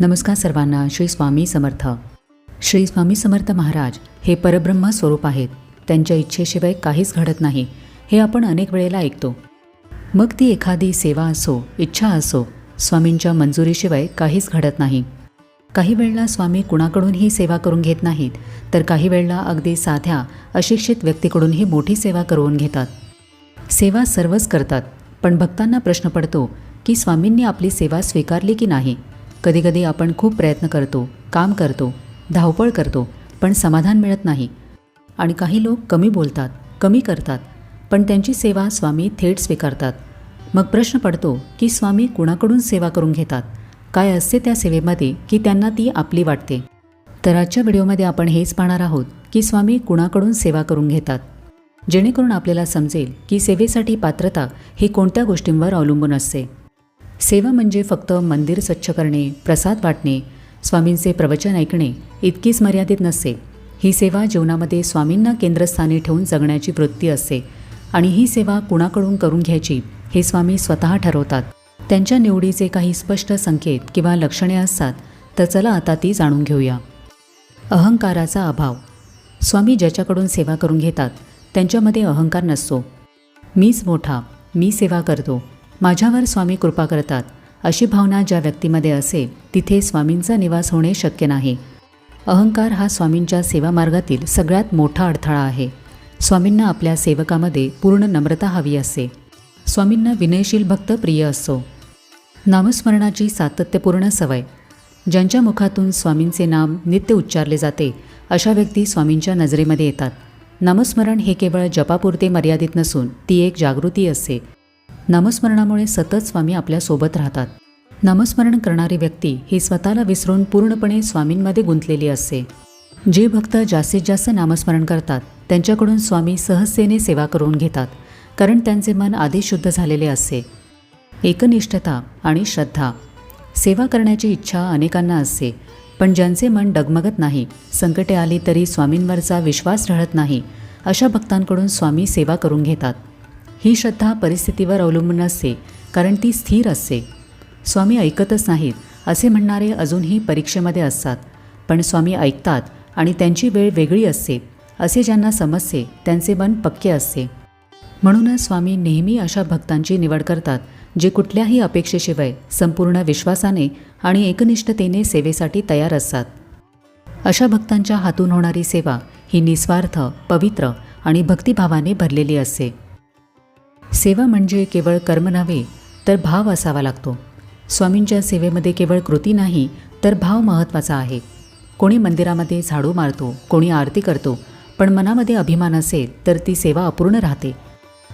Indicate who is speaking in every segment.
Speaker 1: नमस्कार सर्वांना श्री स्वामी समर्थ. श्री स्वामी समर्थ महाराज हे परब्रह्म स्वरूप आहेत. त्यांच्या इच्छेशिवाय काहीच घडत नाही हे आपण अनेक वेळेला ऐकतो. मग ती एखादी सेवा असो इच्छा असो स्वामींच्या मंजुरीशिवाय काहीच घडत नाही. काही वेळेला स्वामी कुणाकडूनही सेवा करून घेत नाहीत तर काही वेळेला अगदी साध्या अशिक्षित व्यक्तीकडूनही मोठी सेवा करून घेतात. सेवा सर्वच करतात पण भक्तांना प्रश्न पडतो की स्वामींनी आपली सेवा स्वीकारली की नाही? कधीकधी आपण खूप प्रयत्न करतो काम करतो धावपळ करतो पण समाधान मिळत नाही. आणि काही लोक कमी बोलतात कमी करतात पण त्यांची सेवा स्वामी थेट स्वीकारतात. मग प्रश्न पडतो की स्वामी कुणाकडून सेवा करून घेतात? काय असते त्या सेवेमध्ये की त्यांना ती आपली वाटते? तर आजच्या व्हिडिओमध्ये आपण हेच पाहणार आहोत की स्वामी कुणाकडून सेवा करून घेतात? जेणेकरून आपल्याला समजेल की सेवेसाठी पात्रता ही कोणत्या गोष्टींवर अवलंबून असते. सेवा म्हणजे फक्त मंदिर स्वच्छ करणे प्रसाद वाटणे स्वामींचे प्रवचन ऐकणे इतकीच मर्यादित नसते. ही सेवा जीवनामध्ये स्वामींना केंद्रस्थानी ठेवून जगण्याची वृत्ती असते आणि ही सेवा कुणाकडून करून घ्यायची हे स्वामी स्वतः ठरवतात. त्यांच्या निवडीचे काही स्पष्ट संकेत किंवा लक्षणे असतात तर चला आता ती जाणून घेऊया. अहंकाराचा अभाव. स्वामी ज्याच्याकडून सेवा करून घेतात त्यांच्यामध्ये अहंकार नसतो. मीच मोठा मी सेवा करतो. माझ्यावर स्वामी कृपा करतात. अशी भावना ज्या व्यक्तीमध्ये असेल तिथे स्वामींचा निवास होणे शक्य नाही. अहंकार हा स्वामींच्या सेवामार्गातील सगळ्यात मोठा अडथळा आहे. स्वामींना आपल्या सेवकामध्ये पूर्ण नम्रता हवी असते. स्वामींना विनयशील भक्त प्रिय असतो नामस्मरणाची सातत्यपूर्ण सवय. ज्यांच्या मुखातून स्वामींचे नाम नित्य उच्चारले जाते अशा व्यक्ती स्वामींच्या नजरेमध्ये येतात. नामस्मरण हे केवळ जपापुरते मर्यादित नसून ती एक जागृती असते. नामस्मरणामुळे सतत स्वामी आपल्यासोबत राहतात. नामस्मरण करणारी व्यक्ती ही स्वतःला विसरून पूर्णपणे स्वामींमध्ये गुंतलेली असते. जे भक्त जास्तीत जास्त नामस्मरण करतात त्यांच्याकडून स्वामी सहजतेने सेवा करून घेतात कारण त्यांचे मन आधीच शुद्ध झालेले असते. एकनिष्ठता आणि श्रद्धा. सेवा करण्याची इच्छा अनेकांना असते पण ज्यांचे मन डगमगत नाही संकटे आली तरी स्वामींवरचा विश्वास ढळत नाही अशा भक्तांकडून स्वामी सेवा करून घेतात. ही श्रद्धा परिस्थितीवर अवलंबून असते कारण ती स्थिर असते. स्वामी ऐकतच नाहीत असे म्हणणारे अजूनही परीक्षेमध्ये असतात. पण स्वामी ऐकतात आणि त्यांची वेळ वेगळी असते असे ज्यांना समजते त्यांचे मन पक्के असते. म्हणूनच स्वामी नेहमी अशा भक्तांची निवड करतात जे कुठल्याही अपेक्षेशिवाय संपूर्ण विश्वासाने आणि एकनिष्ठतेने सेवेसाठी तयार असतात. अशा भक्तांच्या हातून होणारी सेवा ही निस्वार्थ पवित्र आणि भक्तिभावाने भरलेली असते. सेवा म्हणजे केवळ कर्म नव्हे तर भाव असावा लागतो. स्वामींच्या सेवेमध्ये केवळ कृती नाही तर भाव महत्त्वाचा आहे. कोणी मंदिरामध्ये झाडू मारतो कोणी आरती करतो पण मनामध्ये अभिमान असेल तर ती सेवा अपूर्ण राहते.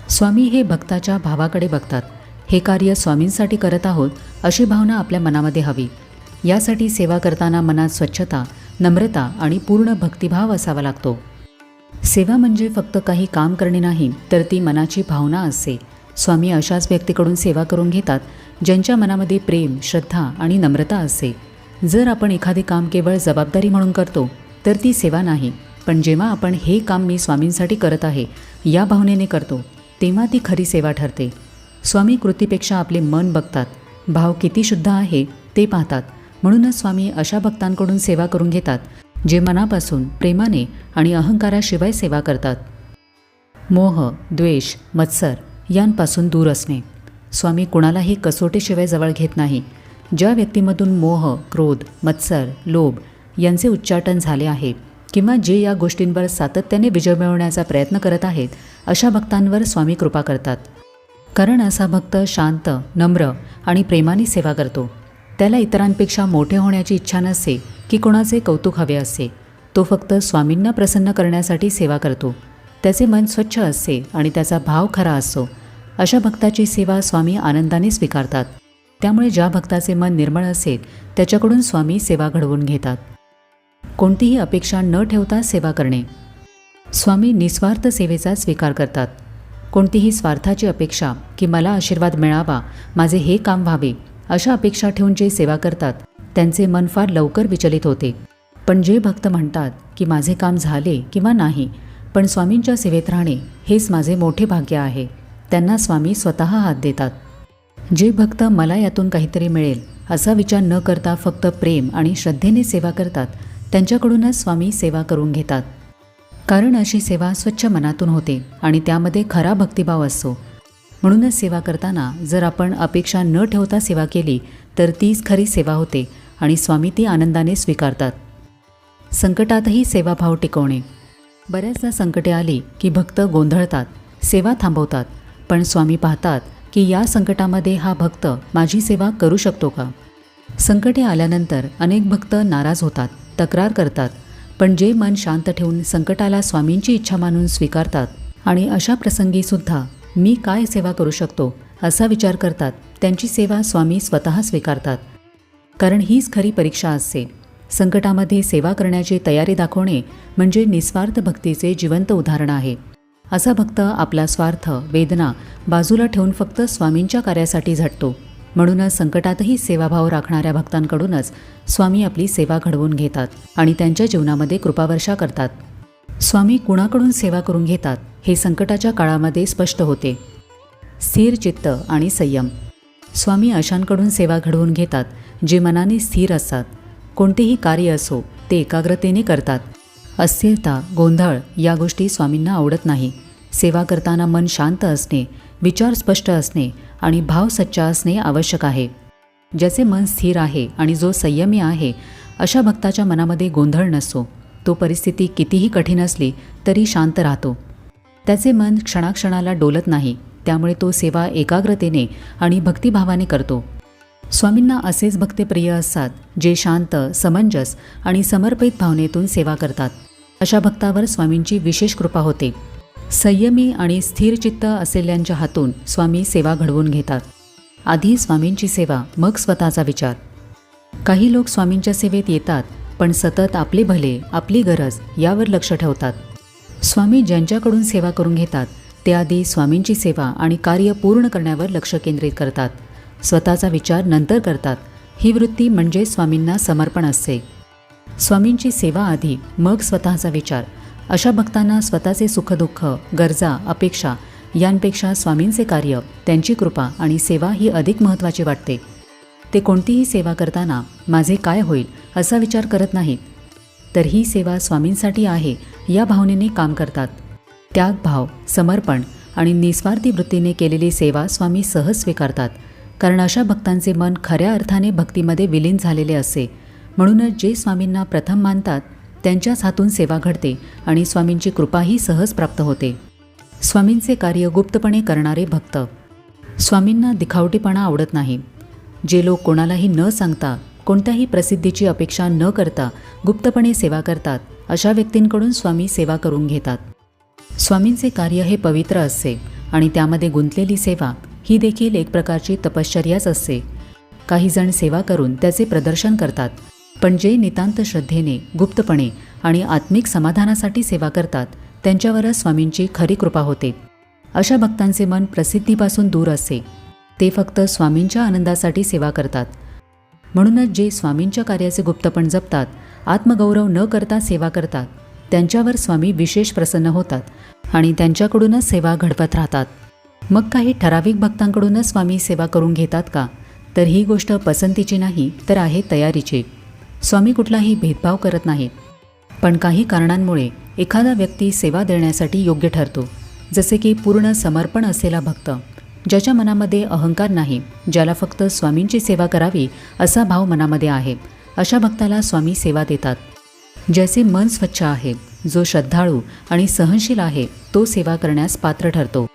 Speaker 1: स्वामी हे भक्ताच्या भावाकडे बघतात. हे कार्य स्वामींसाठी करत आहोत अशी भावना आपल्या मनामध्ये हवी. यासाठी सेवा करताना मनात स्वच्छता नम्रता आणि पूर्ण भक्तिभाव असावा लागतो. सेवा म्हणजे फक्त काही काम करणे नाही तर ती मनाची भावना असते. स्वामी अशाच व्यक्तीकडून सेवा करून घेतात ज्यांच्या मनामध्ये प्रेम श्रद्धा आणि नम्रता असते. जर आपण एखादे काम केवळ जबाबदारी म्हणून करतो तर ती सेवा नाही. पण जेव्हा आपण हे काम मी स्वामींसाठी करत आहे या भावनेने करतो तेव्हा ती खरी सेवा ठरते. स्वामी कृतीपेक्षा आपले मन बघतात. भाव किती शुद्ध आहे ते पाहतात. म्हणूनच स्वामी अशा भक्तांकडून सेवा करून घेतात. जे मनापासून प्रेमाने आणि अहंकाराशिवाय सेवा करतात. मोह द्वेष मत्सर यांपासून दूर असणे. स्वामी कुणालाही कसोटीशिवाय जवळ घेत नाही. ज्या व्यक्तीमधून मोह क्रोध मत्सर लोभ यांचे उच्चाटन झाले आहे किंवा जे या गोष्टींवर सातत्याने विजय मिळवण्याचा प्रयत्न करत आहेत अशा भक्तांवर स्वामी कृपा करतात. कारण असा भक्त शांत नम्र आणि प्रेमाने सेवा करतो. त्याला इतरांपेक्षा मोठे होण्याची इच्छा नसते की कोणाचे कौतुक हवे असते तो फक्त स्वामींना प्रसन्न करण्यासाठी सेवा करतो. त्याचे मन स्वच्छ असते आणि त्याचा भाव खरा असतो. अशा भक्ताची सेवा स्वामी आनंदाने स्वीकारतात. त्यामुळे ज्या भक्ताचे मन निर्मळ असेल त्याच्याकडून स्वामी सेवा घडवून घेतात. कोणतीही अपेक्षा न ठेवता सेवा करणे. स्वामी निस्वार्थ सेवेचा स्वीकार करतात. कोणतीही स्वार्थाची अपेक्षा की मला आशीर्वाद मिळावा माझे हे काम व्हावे अशा अपेक्षा ठेवून जे सेवा करतात त्यांचे मन फार लवकर विचलित होते. पण जे भक्त म्हणतात की माझे काम झाले किंवा नाही पण स्वामींच्या सेवेत राहणे हेच माझे मोठे भाग्य आहे. त्यांना स्वामी स्वतः हात देतात. जे भक्त मला यातून काहीतरी मिळेल असा विचार न करता फक्त प्रेम आणि श्रद्धेने सेवा करतात त्यांच्याकडूनच स्वामी सेवा करून घेतात. कारण अशी सेवा स्वच्छ मनातून होते आणि त्यामध्ये खरा भक्तिभाव असतो. म्हणूनच सेवा करताना जर आपण अपेक्षा न ठेवता सेवा केली तर तीच खरी सेवा होते आणि स्वामी ती आनंदाने स्वीकारतात. संकटातही सेवाभाव टिकवणे. बऱ्याचदा संकटे आली की भक्त गोंधळतात सेवा थांबवतात पण स्वामी पाहतात की या संकटामध्ये हा भक्त माझी सेवा करू शकतो का? संकटे आल्यानंतर अनेक भक्त नाराज होतात तक्रार करतात पण जे मन शांत ठेवून संकटाला स्वामींची इच्छा मानून स्वीकारतात आणि अशा प्रसंगीसुद्धा मी काय सेवा करू शकतो असा विचार करतात. त्यांची सेवा स्वामी स्वतः स्वीकारतात. कारण हीच खरी परीक्षा असते. संकटामध्ये सेवा करण्याची तयारी दाखवणे म्हणजे निस्वार्थ भक्तीचे जिवंत उदाहरण आहे. असा भक्त आपला स्वार्थ वेदना बाजूला ठेवून फक्त स्वामींच्या कार्यासाठी झटतो. म्हणूनच संकटातही सेवाभाव राखणाऱ्या भक्तांकडूनच स्वामी आपली सेवा घडवून घेतात आणि त्यांच्या जीवनामध्ये कृपावर्षा करतात. स्वामी कुणाकडून सेवा करून घेतात? हे संकटाच्या काळामध्ये स्पष्ट होते. स्थिर चित्त आणि संयम. स्वामी अशांकडून सेवा घडवून घेतात जे मनाने स्थिर असतात. कोणतेही कार्य असो ते एकाग्रतेने करतात. अस्थिरता गोंधळ या गोष्टी स्वामींना आवडत नाही. सेवा करताना मन शांत असणे विचार स्पष्ट असणे आणि भाव सच्चा असणे आवश्यक आहे. ज्याचे मन स्थिर आहे आणि जो संयमी आहे अशा भक्ताच्या मनामध्ये गोंधळ नसतो तो परिस्थिती कितीही कठीण असली तरी शांत राहतो. त्याचे मन क्षणाक्षणाला डोलत नाही. त्यामुळे तो सेवा एकाग्रतेने आणि भक्तिभावाने करतो. स्वामींना असेच भक्ते प्रिय असतात जे शांत समंजस आणि समर्पित भावनेतून सेवा करतात. अशा भक्तावर स्वामींची विशेष कृपा होते. संयमी आणि स्थिरचित्त असलेल्यांच्या हातून स्वामी सेवा घडवून घेतात. आधी स्वामींची सेवा मग स्वतःचा विचार. काही लोक स्वामींच्या सेवेत येतात पण सतत आपले भले आपली गरज यावर लक्ष ठेवतात. स्वामी ज्यांच्याकडून सेवा करून घेतात ते आधी स्वामींची सेवा आणि कार्य पूर्ण करण्यावर लक्ष केंद्रित करतात. स्वतःचा विचार नंतर करतात. ही वृत्ती म्हणजे स्वामींना समर्पण असते. स्वामींची सेवा आधी मग स्वतःचा विचार. अशा भक्तांना स्वतःचे सुखदुःख गरजा अपेक्षा यांपेक्षा स्वामींचे कार्य त्यांची कृपा आणि सेवा ही अधिक महत्त्वाची वाटते. ते कोणतीही सेवा करताना माझे काय होईल? असा विचार करत नाहीत. तर ही सेवा स्वामींसाठी आहे या भावनेने काम करतात. त्याग भाव समर्पण आणि निस्वार्थी वृत्तीने केलेली सेवा स्वामी सहज स्वीकारतात कारण अशा भक्तांचे मन खऱ्या अर्थाने भक्तीमध्ये विलीन झालेले असते म्हणूनच जे स्वामींना प्रथम मानतात त्यांच्याच हातून सेवा घडते आणि स्वामींची कृपाही सहज प्राप्त होते. स्वामींचे कार्य गुप्तपणे करणारे भक्त. स्वामींना दिखावटीपणा आवडत नाही. जे लोक कोणालाही न सांगता कोणत्याही प्रसिद्धीची अपेक्षा न करता गुप्तपणे सेवा करतात. अशा व्यक्तींकडून स्वामी सेवा करून घेतात. स्वामींचे कार्य हे पवित्र असते आणि त्यामध्ये गुंतलेली सेवा ही देखील एक प्रकारची तपश्चर्याच असते. काही जण सेवा करून त्याचे प्रदर्शन करतात पण जे नितांत श्रद्धेने गुप्तपणे आणि आत्मिक समाधानासाठी सेवा करतात त्यांच्यावरच स्वामींची खरी कृपा होते. अशा भक्तांचे मन प्रसिद्धीपासून दूर असते. ते फक्त स्वामींच्या आनंदासाठी सेवा करतात. म्हणूनच जे स्वामींच्या कार्याचे गुप्तपण जपतात आत्मगौरव न करता सेवा करतात त्यांच्यावर स्वामी विशेष प्रसन्न होतात आणि त्यांच्याकडूनच सेवा घडवत राहतात. मग काही ठराविक भक्तांकडूनच स्वामी सेवा करून घेतात का? तर ही गोष्ट पसंतीची नाही तर आहे तयारीची. स्वामी कुठलाही भेदभाव करत नाहीत. पण काही कारणांमुळे एखादा व्यक्ती सेवा देण्यासाठी योग्य ठरतो जसे की पूर्ण समर्पण असलेला भक्त ज्याच्या मनामध्ये अहंकार नाही ज्याला फक्त स्वामींची सेवा करावी असा भाव मनामध्ये आहे अशा भक्ताला स्वामी सेवा देतात. ज्याचे मन स्वच्छ आहे जो श्रद्धाळू आणि सहनशील आहे तो सेवा करण्यास पात्र ठरतो.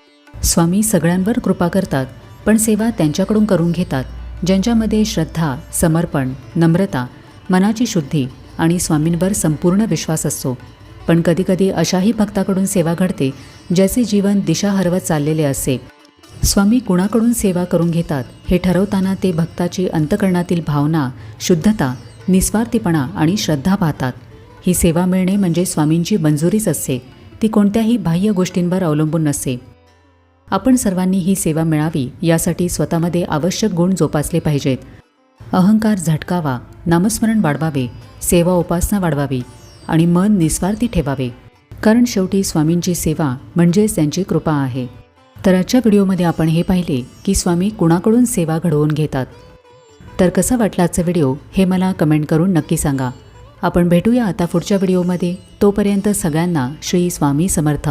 Speaker 1: स्वामी सगळ्यांवर कृपा करतात पण सेवा त्यांच्याकडून करून घेतात ज्यांच्यामध्ये श्रद्धा समर्पण नम्रता मनाची शुद्धी आणि स्वामींवर संपूर्ण विश्वास असतो. पण कधीकधी अशाही भक्ताकडून सेवा घडते ज्याचे जीवन दिशा हरवत चाललेले असते. स्वामी कुणाकडून सेवा करून घेतात हे ठरवताना ते भक्ताची अंतकरणातील भावना शुद्धता निस्वार्थीपणा आणि श्रद्धा पाहतात. ही सेवा मिळणे म्हणजे स्वामींची मंजुरीच असते. ती कोणत्याही बाह्य गोष्टींवर अवलंबून नसते. आपण सर्वांनी ही सेवा मिळावी यासाठी स्वतःमध्ये आवश्यक गुण जोपासले पाहिजेत. अहंकार झटकावा नामस्मरण वाढवावे सेवा उपासना वाढवावी आणि मन निस्वार्थी ठेवावे. कारण शेवटी स्वामींची सेवा म्हणजेच त्यांची कृपा आहे. तर आजच्या व्हिडिओमध्ये आपण हे पाहिले की स्वामी कुणाकडून सेवा घडवून घेतात. तर कसा वाटला आजचा व्हिडिओ हे मला कमेंट करून नक्की सांगा. आपण भेटूया आता पुढच्या व्हिडिओमध्ये. तोपर्यंत सगळ्यांना श्री स्वामी समर्थ.